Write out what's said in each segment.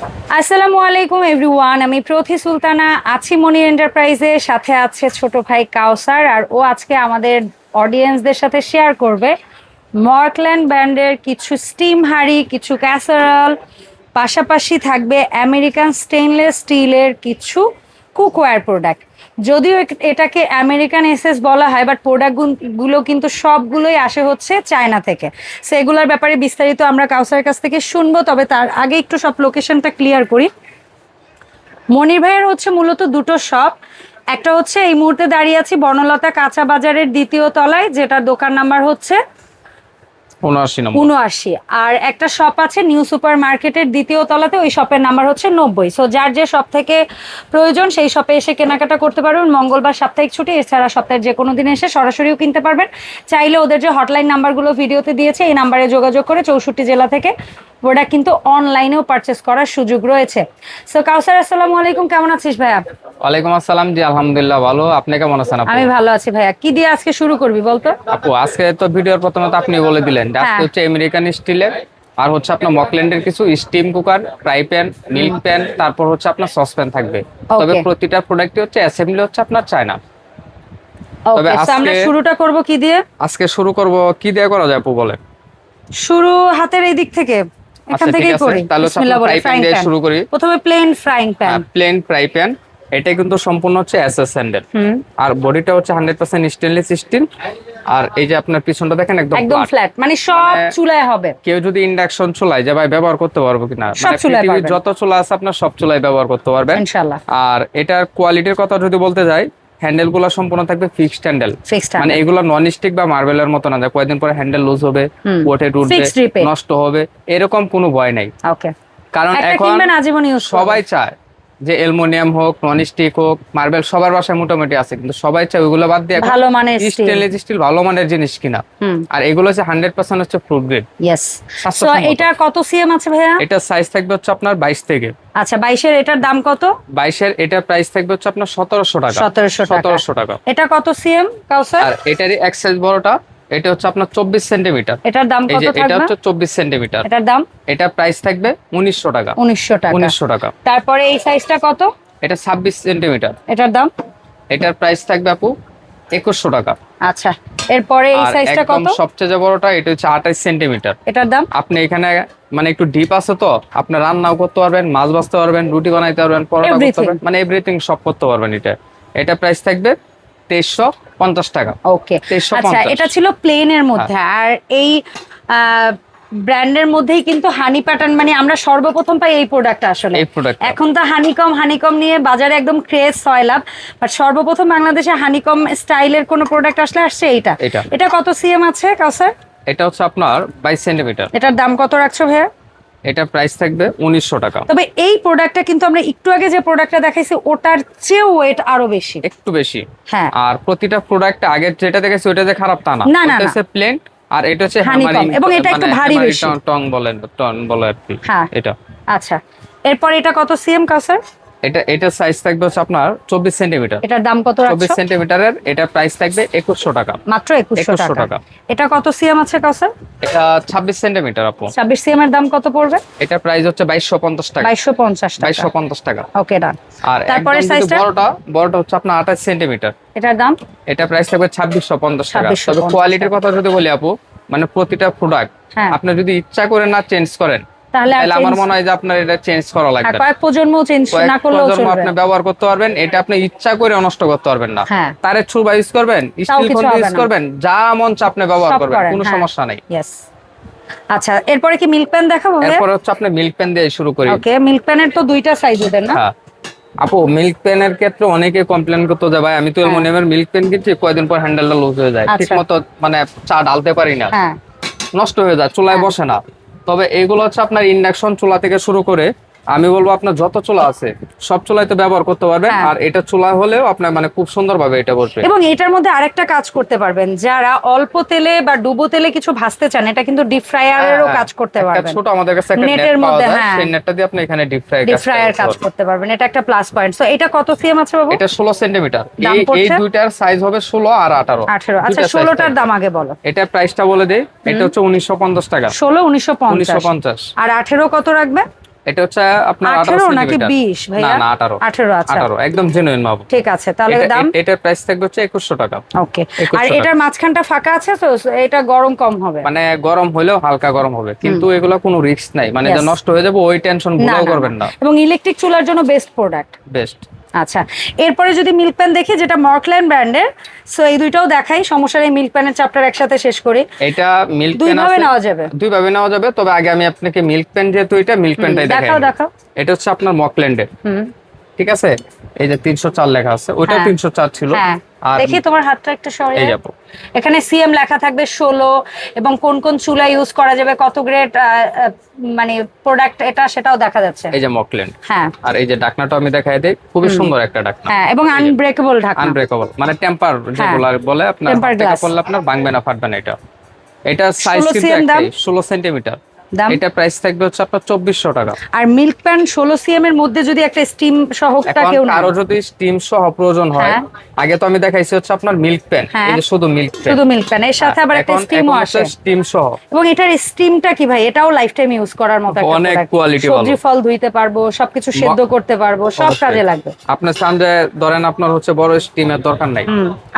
আসসালামু আলাইকুম, এভরিওয়ান। আমি প্রথি সুলতানা, আছি মনি এন্টারপ্রাইজে। সাথে আছে ছোট ভাই কাউসার, আর ও আজকে আমাদের অডিয়েন্সদের সাথে শেয়ার করবে। মর্কল্যান্ড ব্র্যান্ডের কিছু স্টিম হাঁড়ি, কিছু ক্যাসারল, পাশাপাশি থাকবে আমেরিকান স্টেনলেস স্টিলের কিছু কুকওয়্যার প্রোডাক্ট। যদিও এটাকে আমেরিকান এসএস বলা হয় বাট প্রোডাক্টগুলো কিন্তু সবগুলোই আসে হচ্ছে চায়না থেকে। সেগুলোর ব্যাপারে বিস্তারিত আমরা কাউসারের কাছ থেকে শুনব, তবে তার আগে একটু সব লোকেশনটা ক্লিয়ার করি। মনির ভাইয়ের হচ্ছে মূলত দুটো শপ একটা হচ্ছে এই মুহূর্তে দাঁড়িয়ে আছি বনলতা কাঁচা বাজারের দ্বিতীয় তলায় যেটা দোকান নাম্বার হচ্ছে উনআশি আর একটা শপ আছে নিউ সুপার মার্কেটের দ্বিতীয় তলাতে, ওই শপের নাম্বার হচ্ছে নব্বই। সো যার যে শপ থেকে প্রয়োজন, সেই শপে এসে কেনাকাটা করতে পারবেন। মঙ্গলবার সাপ্তাহিক ছুটি, এছাড়া সপ্তাহের যে কোনো দিন এসে সরাসরিও কিনতে পারবেন। চাইলে ওদের যে হটলাইন নাম্বারগুলো ভিডিওতে দিয়েছে, এই নাম্বারে যোগাযোগ করে চৌষট্টি জেলা থেকে প্রোডাক্ট কিন্তু অনলাইনেও পারচেস করার সুযোগ রয়েছে। সো কাউসার আসসালামু আলাইকুম কেমন আছিস ভাইয়া? ওয়ালাইকুম আসসালাম জি আলহামদুলিল্লাহ ভালো। আপনি কেমন আছেন আমি ভালো আছি ভাইয়া। কি দিয়ে আজকে শুরু করবি বলতো? আপু আজকে তো ভিডিওর প্রথমে তো আপনি বলে দিলেন আজকে হ্যাঁ। হচ্ছে আমেরিকান স্টিলের আর হচ্ছে আপনার মকল্যান্ডের কিছু steam cooker fry pan milk pan তারপর হচ্ছে আপনার সসপ্যান থাকবে। তবে প্রতিটা প্রোডাক্টই হচ্ছে অ্যাসেম্বলি হচ্ছে আপনার চায়না তবে আমরা শুরুটা করব কি দিয়ে? আজকে শুরু করব কি দিয়ে করা যায় আপু বলে শুরু হাতের এই দিক থেকে। এখান আচ্ছা, থেকেই। করি তাহলে ফ্রাইং দিয়ে শুরু করি। প্রথমে plain frying pan plain fry pan এটা কিন্তু সম্পূর্ণ হচ্ছে আর বডিটা হচ্ছে হান্ড্রেড পার্সেন্ট স্টেনলেস স্টিল আর এই যে আপনার পিছনটা দেখেন একদম একদম ফ্ল্যাট মানে সব মানে- চুলায় হবে। কেউ যদি ইন্ডাকশন চুলায় যে ভাই ব্যবহার করতে পারব কিনা? মানে। যত চুলা আছে আপনার সব চুলায় ব্যবহার করতে পারবেন। ইনশাআল্লাহ। আর এটার কোয়ালিটির কথা যদি বলতে যাই হ্যান্ডেলগুলো সম্পূর্ণ থাকবে ফিক্সড হ্যান্ডেল। মানে এগুলো নন স্টিক বা মার্বেলের মতো না কয়েকদিন পরে হ্যান্ডেল লুজ হবে ওঠে টুটবে নষ্ট হবে এরকম কোনো ভয় নাই। ওকে কারণ এখন সবাই চায় যে অ্যালুমিনিয়াম হোক নন স্টিক হোক মার্বেল সবার বাসায় মোটামুটি আছে কিন্তু সবাই চায় ওইগুলো বাদ দিয়ে ভালো মানের স্টিল স্টিল ভালো মানের জিনিস কিনা। আর এগুলো হচ্ছে হান্ড্রেড পার্সেন্ট হচ্ছে ফ্রুট গ্রেড ইয়েস এটা কত সিএম আছে ভাইয়া? এটা সাইজ থাকবে হচ্ছে আপনার বাইশ থেকে। আচ্ছা বাইশের এটার দাম কত? বাইশের এটা প্রাইস থাকবে হচ্ছে আপনার সতেরোশো টাকা। সতেরোশো টাকা। সতেরোশো টাকা। এটা কত সিএম কাউসার? আর এটারই এক সাইজ বড়টা এটা হচ্ছে আপনার চব্বিশ সেন্টিমিটার। এটার দাম কত এটা হচ্ছে চব্বিশ সেন্টিমিটার। এটার দাম? এটা প্রাইস থাকবে উনিশশো টাকা। উনিশশো টাকা। উনিশশো টাকা। তারপরে এই সাইজটা কত? এটা ছাব্বিশ সেন্টিমিটার। এটার দাম? এটার প্রাইস থাকবে আপু একুশশো টাকা। আচ্ছা। এরপরে এই সাইজটা কত? সবচেয়ে বড়টা এটা হচ্ছে আঠাশ সেন্টিমিটার। এটার দাম? আপনি এখানে মানে একটু ডিপ আছে তো আপনি রান্নাও করতে পারবেন মাছ ভাজতে পারবেন রুটি বানাইতে পারবেন পরোটা করতে পারবেন মানে এভরিথিং সব করতে পারবেন এটা। এটা প্রাইস থাকবে তেইশশো। পঞ্চাশ টাকা। ওকে। আচ্ছা এটা ছিল প্লেনের মধ্যে। আর এই ব্র্যান্ডের মধ্যেই কিন্তু হানি প্যাটার্ন মানে আমরা সর্বপ্রথম পাই এই প্রোডাক্টটা আসলে। এই প্রোডাক্ট এখন তো হানিকম হানিকম নিয়ে বাজারে একদম ক্রেজ সয়লাভ বাট সর্বপ্রথম বাংলাদেশে হানিকম স্টাইলের কোনো প্রোডাক্ট আসলে আসছে এইটা। এটা। এটা কত সিএম আছে কাউসার? এটা হচ্ছে আপনার বাইশ সেন্টিমিটার এটার দাম কত রাখছো ভাইয়া? এটা প্রাইস থাকবে উনিশশো টাকা। তবে এই প্রোডাক্টটা কিন্তু আমরা একটু আগে যে প্রোডাক্টটা দেখাইছি ওটার চেয়েও ওয়েট আরও বেশি। একটু বেশি। হ্যাঁ। আর প্রতিটা প্রোডাক্ট আগে যেটা দেখেছি ওটা যে খারাপ তা না। না, না, প্লেন আর এটা হচ্ছে Honeycomb, এবং এটা একটু মানে ভারী বেশি। টং- টং বলে টন বলে আর কি হ্যাঁ। এটা। আচ্ছা। এরপর এটা কত? সিএম কাউসার এটা এটা সাইজ থাকবে হচ্ছে আপনার চব্বিশ সেন্টিমিটার এটার দাম কত রাখছো? সেন্টিমিটারের এটা প্রাইস থাকবে একুশশো টাকা। মাত্র একুশশো 2100 টাকা। এটা কত সিএম আছে কাউসার এটা ছাব্বিশ সেন্টিমিটার আপু। ছাব্বিশ সিএম এর দাম কত পড়বে? এটা প্রাইস হচ্ছে বাইশশো পঞ্চাশ টাকা। বাইশশো পঞ্চাশ টাকা। বাইশশো পঞ্চাশ টাকা। ওকে ডান আর তারপরে যদি বড়টা বড়টা হচ্ছে আপনার আঠাশ সেন্টিমিটার এটার দাম? এটা প্রাইস থাকবে ছাব্বিশশো পঞ্চাশ টাকা। তবে কোয়ালিটির কথা যদি বলি আপু মানে প্রতিটা প্রোডাক্ট হ্যাঁ। আপনি যদি ইচ্ছা করে না চেঞ্জ করেন তাহলে আমার মনে হয় যে আপনার এটা চেঞ্জ করা হ্যাঁ, লাগবে কয়েক প্রজন্ম চেঞ্জ না করলেও চলবে। আপনি ব্যবহার করতে পারবেন এটা আপনি ইচ্ছা করে নষ্ট করতে পারবেন না। হ্যাঁ। ইউজ করবেন স্টিল ফোন ইউজ করবেন যা মন চা আপনি ব্যবহার করবেন কোনো হ্যাঁ। সমস্যা নাই। আচ্ছা এরপরে কি মিল্ক প্যান দেখাবো এরপর হচ্ছে আপনি মিল্ক পেন দিয়ে শুরু করি। ওকে মিল্ক প্যানের তো দুইটা সাইজ ওদের না? হ্যাঁ। আপু মিল্ক পেনের ক্ষেত্রে অনেকে কমপ্লেন করতো যে ভাই আমি তো হ্যাঁ। অ্যালুমিনিয়ামের মিল্ক পেন কিনছি কয়দিন পর হ্যান্ডেলটা লুজ হয়ে যায়। আচ্ছা। ঠিক মতো মানে চা ডালতে পারি না। হ্যাঁ। নষ্ট হয়ে যায় চুলায় বসে না। তবে এগুলো হচ্ছে আপনার ইন্ডাকশন চুলা থেকে শুরু করে আমি বলব আপনার যত চুলা আছে সব চোলাই তো ব্যবহার করতে পারবেন হ্যাঁ। আর এটা চুলা হলেও আপনার মানে খুব সুন্দরভাবে এটা বসবে। এবং এটার মধ্যে আরেকটা কাজ করতে পারবেন যারা অল্প তেলে বা ডুবো তেলে কিছু ভাজতে চান এটা কিন্তু ডিপ ফ্রায়ারেরও হ্যাঁ, কাজ করতে একটা পারবেন। ছোট আমাদের কাছে একটা নেটের মধ্যে, হ্যাঁ। সেই নেটটা দিয়ে আপনি এখানে ডিপ ফ্রাই ডিপ ফ্রায়ার কাজ করতে পারবেন এটা একটা প্লাস পয়েন্ট সো এটা কত সিএম আছে বাবু? এটা ষোলো সেন্টিমিটার দাম এই এই দুইটার সাইজ হবে ষোলো আর আঠারো। আঠেরো। আচ্ছা দুইটা size ষোলোটার থাকবে। দাম আগে বলো। এটা প্রাইসটা বলে দেই এটা হচ্ছে উনিশশো পঞ্চাশ টাকা। ষোলো উনিশশো উনিশশো পঞ্চাশ পঞ্চাশ। আর আঠেরো কত রাখবে? এটা হচ্ছে আপনার 18 নাকি সেন্টিমিটার বিশ না না আঠারো। আঠারো আচ্ছা। আঠারো একদম জেনুইন মাপ ঠিক আছে তাহলে দাম? এটার প্রাইস থাকবে হচ্ছে একুশশো টাকা। ওকে। আর এটার মাঝখানটা ফাঁকা আছে তো এটা গরম কম হবে? মানে গরম হলেও হালকা গরম হবে। কিন্তু এগুলো কোনো রিস্ক নাই। মানে যে নষ্ট হয়ে যাবে ওই টেনশন করবেন না। এবং ইলেকট্রিক চুলার জন্য বেস্ট প্রোডাক্ট বেস্ট আচ্ছা এরপরে যদি মিল্ক প্যান দেখি যেটা মর্কল্যান্ড ব্র্যান্ডের সো এই দুইটাও দেখাই সমস্যার এই মিল্ক প্যানের চ্যাপ্টার একসাথে শেষ করি। এটা মিল্ক দুই পেন ভাবে নেওয়া যাবে। দুইভাবে নেওয়া যাবে তবে আগে আমি আপনাকে মিল্ক প্যান যেহেতু এটা মিল্ক প্যানটাই দেখাই দেখাও দেখাও। এটা হচ্ছে আপনার মকল্যান্ডের হুম। ঠিক আছে? এই যে তিনশো চার লেখা আছে ওইটা হ্যাঁ। তিনশো চার ছিল। হ্যাঁ। দেখি তোমার হাতটা একটু সরিয়ে। এই যাব। এখানে সিএম লেখা থাকবে ষোলো এবং কোন কোন চুলা ইউজ করা যাবে কত গ্রেড মানে প্রোডাক্ট এটা সেটাও দেখা যাচ্ছে। এই যে মকল্যান্ড হ্যাঁ। আর এই যে ডাকনাটা আমি দেখাই দিই খুবই সুন্দর একটা ডাকনা। হ্যাঁ এবং আনব্রেকেবল ঢাকনা আনব্রেকেবল মানে টেম্পার যেগুলো বলে আপনার থেকে glass। আপনার ভাঙবে না ফাটবে না এটা। এটা সাইজ কিন্তু cm দাম? একটাই ষোলো সেন্টিমিটার দাম? এটা প্রাইস থাকবে হচ্ছে আপনার চব্বিশশো টাকা। আর মিল্ক প্যান ষোলো সিএম এর মধ্যে যদি একটা স্টিম কেউ কারও যদি স্টিম সহ প্রয়োজন হয় হ্যাঁ। আগে তো আমি দেখাইছি হচ্ছে আপনার মিল্ক। এই যে শুধু মিল্ক শুধু মিল্ক প্যান এর সাথে আবার একটা স্টিমও আসে। স্টিম সহ। এবং এটার স্টিমটা কি ভাই? এটাও লাইফ টাইম ইউজ করার মতো একটা অনেক product। quality সবজি ফল ধুইতে পারব সবকিছু সেদ্ধ করতে পারব সব কাজে লাগবে। আপনার চান ধরেন আপনার হচ্ছে বড় স্টিমের দরকার নাই।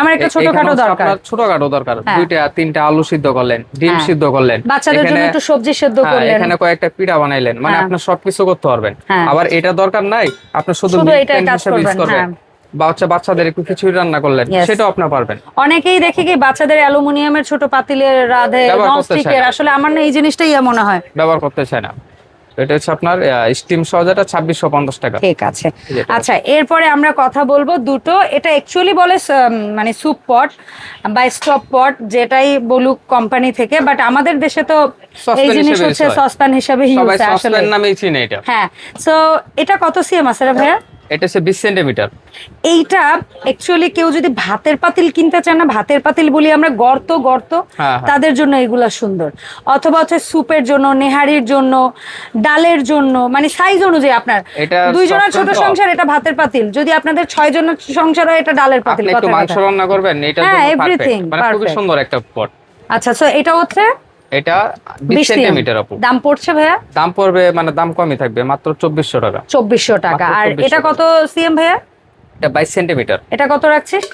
আমার একটা ছোটখাটো দরকার। আপনার ছোটখাটো দরকার। হ্যাঁ। দুইটা তিনটা আলু সিদ্ধ করলেন ডিম হ্যাঁ। সিদ্ধ করলেন। বাচ্চাদের জন্য একটু সবজি সেদ্ধ করলেন। এখানে কয়েকটা পিঠা বানাইলেন মানে হ্যাঁ। আপনার সবকিছু করতে পারবেন। হ্যাঁ। আবার এটা দরকার নাই আপনি শুধু এটা milk কাজ করবেন, করবেন। হ্যাঁ। বা হচ্ছে বাচ্চাদের একটু খিচুড়ি রান্না করলেন সেটাও আপনি পারবেন। অনেকেই দেখে কি বাচ্চাদের অ্যালুমিনিয়ামের ছোট পাতিলের রাধে ননস্টিকের আসলে আমার না এই জিনিসটাই ইয়ে মনে হয়। ব্যবহার করতে চায় না। এটা হচ্ছে আপনার স্টিম সহ যেটা ছাব্বিশশো পঞ্চাশ টাকা। ঠিক আছে। আচ্ছা এরপরে আমরা কথা বলব দুটো এটা অ্যাকচুয়ালি বলে মানে স্যুপ পট বা স্টপ পট যেটাই বলুক কোম্পানি থেকে বাট আমাদের দেশে তো এই জিনিস হচ্ছে। সসপ্যান হিসেবে ইউজ আসলে। নামেই চিনে এটা। হ্যাঁ সো এটা কত সিএম আছে রে ভাইয়া? এটা হচ্ছে বিশ সেন্টিমিটার। এইটা অ্যাকচুয়ালি কেউ যদি ভাতের পাতিল কিনতে চান না ভাতের পাতিল বলি আমরা গর্ত গর্ত হ্যাঁ, হ্যাঁ। তাদের জন্য এগুলা সুন্দর। অথবা হচ্ছে স্যুপের জন্য নেহারির জন্য ডালের জন্য মানে সাইজ অনুযায়ী আপনার। দুইজনের ছোট সংসার এটা ভাতের পাতিল। যদি আপনাদের ছয় জনের সংসার হয় এটা ডালের পাতিল আপনি একটু মাংস রান্না করবেন এটা হ্যাঁ, everything, মানে perfect. সুন্দর একটা পট আচ্ছা সো এটা হচ্ছে এটা বিশ 20 সেন্টিমিটার আপু দাম পড়ছে ভাইয়া? দাম পড়বে মানে দাম কমই থাকবে মাত্র চব্বিশশো টাকা। চব্বিশশো টাকা। আর এটা কত সিএম ভাইয়া? এটা বাইশ সেন্টিমিটার। এটা কত রাখছিস?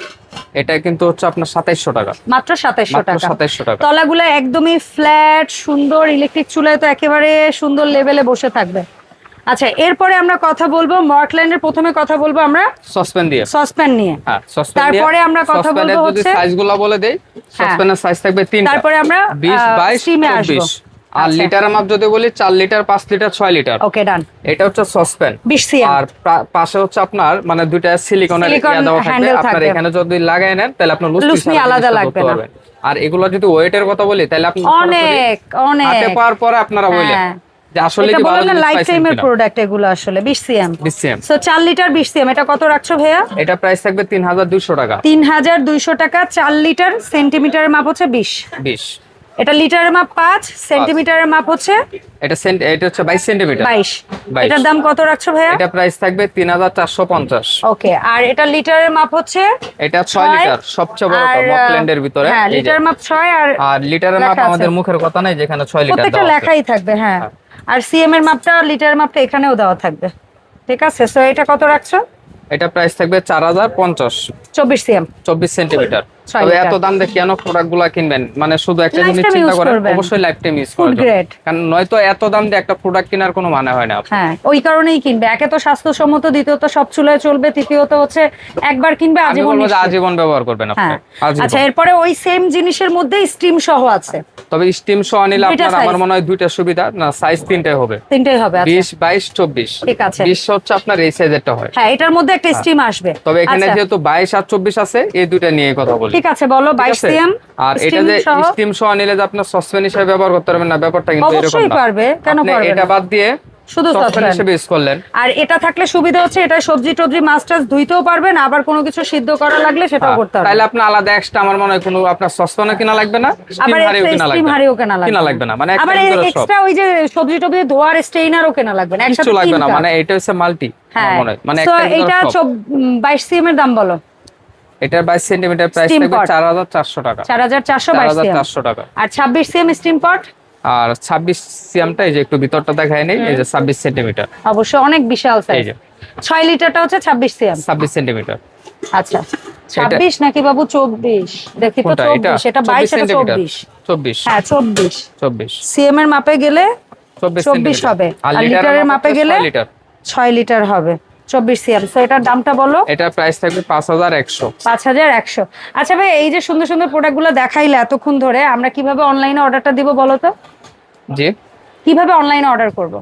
এটা কিন্তু হচ্ছে আপনার সাতাইশশো টাকা। মাত্র সাতাইশশো মাত্র টাকা। সাতাইশশো টাকা। তলাগুলো একদমই ফ্ল্যাট সুন্দর ইলেকট্রিক চুলায় তো একেবারে সুন্দর লেভেলে বসে থাকবে। আচ্ছা এরপরে আমরা কথা বলব মর্কল্যান্ডের প্রথমে কথা বলব আমরা সসপ্যান দিয়ে। সসপ্যান নিয়ে। হ্যাঁ তারপরে আমরা কথা বলব হচ্ছে- সাইজগুলো বলে দেই সসপ্যানের সাইজ থাকবে তিনটা। তারপরে আমরা বিশ আহ, বাইশ স্টিমে আসব। চব্বিশ আর আচ্ছা। লিটারের মাপ যদি বলি চার লিটার পাঁচ লিটার ছয় লিটার ওকে ডান এটা হচ্ছে সসপ্যান আর পাশে হচ্ছে আপনার মানে দুইটা সিলিকনের ইয়া দেওয়া থাকবে। আপনার এখানে যদি লাগাই নেন তাহলে আপনার লুজ আলাদা লাগবে না। আর এগুলো যদি ওয়েটের কথা বলি তাহলে আপনি অনেক অনেক। হাতে পাওয়ার পরে আপনারা বললেন হ্যাঁ। আসলে এটা না লাইফ টাইমের প্রোডাক্ট এগুলো আসলে বিশ সিএম BCM সো চার লিটার বিশ সিএম এটা কত রাখছো ভাইয়া? এটা প্রাইস থাকবে তিন হাজার দুইশো টাকা। তিন হাজার দুইশো টাকা চার লিটার সেন্টিমিটারের মাপ হচ্ছে বিশ। বিশ। এটা লিটারের মাপ পাঁচ সেন্টিমিটারের মাপ হচ্ছে এটা সেন্ট এটা হচ্ছে বাইশ সেন্টিমিটার 22 এটার দাম কত রাখছো ভাইয়া? এটা প্রাইস থাকবে তিন হাজার চারশো পঞ্চাশ। ওকে আর এটা লিটারের মাপ হচ্ছে এটা ছয় ছয়, লিটার সবচেয়ে বড় মকল্যান্ডের ভিতরে। হ্যাঁ লিটার মাপ ছয় আর আর লিটারের মাপ আমাদের মুখের কথা নাই যেখানে ছয় লিটার প্রত্যেকটা লেখাই থাকবে হ্যাঁ। আর সিএম এর মাপটা লিটারের মাপটা এখানেও দেওয়া থাকবে। ঠিক আছে? সো এটা কত রাখছো? এটা প্রাইস থাকবে চার হাজার পঞ্চাশ। চব্বিশ সিএম চব্বিশ সেন্টিমিটার তবে এত দাম দিয়ে কেন প্রোডাক্টগুলা কিনবেন? মানে শুধু একটা জিনিস চিন্তা করেন অবশ্যই লাইফ টাইম ইউজ grade। কারণ নয়তো এত দাম দিয়ে একটা প্রোডাক্ট কেনার কোনো মানে হয় না হ্যাঁ ওই কারণেই কিনবে। একে তো স্বাস্থ্যসম্মত দ্বিতীয়ত সব চুলায় চলবে তৃতীয়ত হচ্ছে একবার কিনবে আজীবন। আজীবন ব্যবহার করবেন আপনি। হ্যাঁ। আচ্ছা এরপরে ওই সেম জিনিসের মধ্যে স্টিম সহ আছে। তবে স্টিম সহ নিলে আপনার আমার মনে হয় দুইটা সুবিধা। না সাইজ তিনটাই হবে। তিনটাই হবে আচ্ছা। বিশ বাইশ চব্বিশ। ঠিক আছে। বিশ হচ্ছে আপনার এই সাইজেরটা হয়। হ্যাঁ এটার মধ্যে একটা স্টিম আসবে। তবে এখানে আচ্ছা, যেহেতু বাইশ আর চব্বিশ আছে এই দুইটা নিয়ে কথা বলি। ঠিক আছে বলো ঠিক বাইশ আছে? সিএম আর এটা যে স্টিম সহ নিলে যে আপনার সসপ্যান হিসেবে ব্যবহার করতে পারবেন না ব্যাপারটা কিন্তু এরকম অবশ্যই পারবে কেন পারবে এটা বাদ দিয়ে শুধু সসপ্যান সসপ্যান হিসেবে ইউজ করলেন। আর এটা থাকলে সুবিধা হচ্ছে এটা সবজি টবজি মাছ টাছ ধুইতেও পারবেন আবার কোনো কিছু সিদ্ধ করা লাগলে সেটাও হ্যাঁ, করতে পারবেন তাইলে আপনার আলাদা এক্সট্রা আমার মনে হয় কোনো আপনার সসপ্যানও কিনা লাগবে না আবার স্টিম না। হাড়িও কেনা লাগবে কিনা লাগবে না মানে আবার এক্সট্রা ওই যে সবজি টবজি ধোয়ার স্টেইনারও কেনা লাগবে না একসাথে লাগবে না মানে এটা হচ্ছে মাল্টি হ্যাঁ। মনে ভিতরে বাইশ সিএম এর দাম বলো। এটার বাইশ সেন্টিমিটার প্রাইস থাকবে pot। চার হাজার চারশো টাকা। টাকা। আর ছাব্বিশ সিএম স্টিম পট আর ছাব্বিশ সিএমটা এই যে একটু ভিতরটা দেখায় নেই এই যে ছাব্বিশ সেন্টিমিটার। অবশ্যই অনেক বিশাল সাইজ যে। ছয় লিটারটা হচ্ছে ছাব্বিশ সিএম ছাব্বিশ সেন্টিমিটার। আচ্ছা। ছাব্বিশ নাকি বাবু চব্বিশ? দেখি তো কোনটা? এটা চব্বিশ। এটা বাইশ এটা চব্বিশ। চব্বিশ। হ্যাঁ চব্বিশ। চব্বিশ। সিএম এর মাপে গেলে চব্বিশ চব্বিশ হবে। আর লিটারের মাপে গেলে লিটার। ছয় লিটার হবে। চব্বিশ সিএম। সো এটার দামটা বলো? এটা প্রাইস থাকবে পাঁচ হাজার একশো। পাঁচ হাজার একশো। আচ্ছা ভাই এই যে সুন্দর সুন্দর প্রোডাক্টগুলো দেখাইলে এতক্ষণ ধরে আমরা কীভাবে অনলাইনে অর্ডারটা দিব বলো তো? জি। কীভাবে অনলাইনে অর্ডার করব?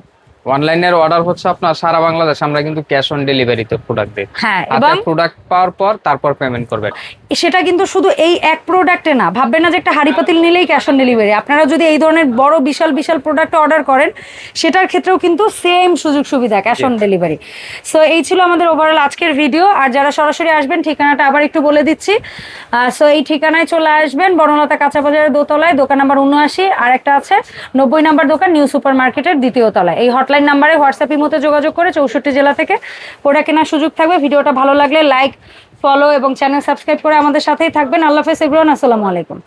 অনলাইনের অর্ডার হচ্ছে আপনার সারা বাংলাদেশ আমরা কিন্তু ক্যাশ অন ডেলিভারিতে প্রোডাক্ট দিই। হ্যাঁ এবং প্রোডাক্ট পাওয়ার পর তারপর পেমেন্ট করবেন। সেটা কিন্তু শুধু এই এক প্রোডাক্টে না ভাববেন না যে একটা হাড়ি পাতিল নিলেই ক্যাশ অন ডেলিভারি আপনারা যদি এই ধরনের বড় বিশাল বিশাল প্রোডাক্ট অর্ডার করেন সেটার ক্ষেত্রেও কিন্তু সেম সুযোগ সুবিধা ক্যাশ অন ডেলিভারি সো এই ছিল আমাদের ওভারঅল আজকের ভিডিও আর যারা সরাসরি আসবেন ঠিকানাটা আবার একটু বলে দিচ্ছি। সো এই ঠিকানায় চলে আসবেন বনলতা কাঁচা বাজারের দোতলায় দোকান নাম্বার উনআশি। আর একটা আছে নব্বই নাম্বার দোকান নিউ সুপার মার্কেটের দ্বিতীয় তলায়। এই হটলাইন নাম্বারে হোয়াটসঅ্যাপের মতো যোগাযোগ করে চৌষট্টি জেলা থেকে প্রোডাক্ট কেনার সুযোগ থাকবে। ভিডিওটা ভালো লাগলে লাইক ফলো এবং চ্যানেল সাবস্ক্রাইব করে আমাদের সাথেই থাকবেন। আল্লাহ হাফেজ, এভরিওয়ান, আসসালামু আলাইকুম।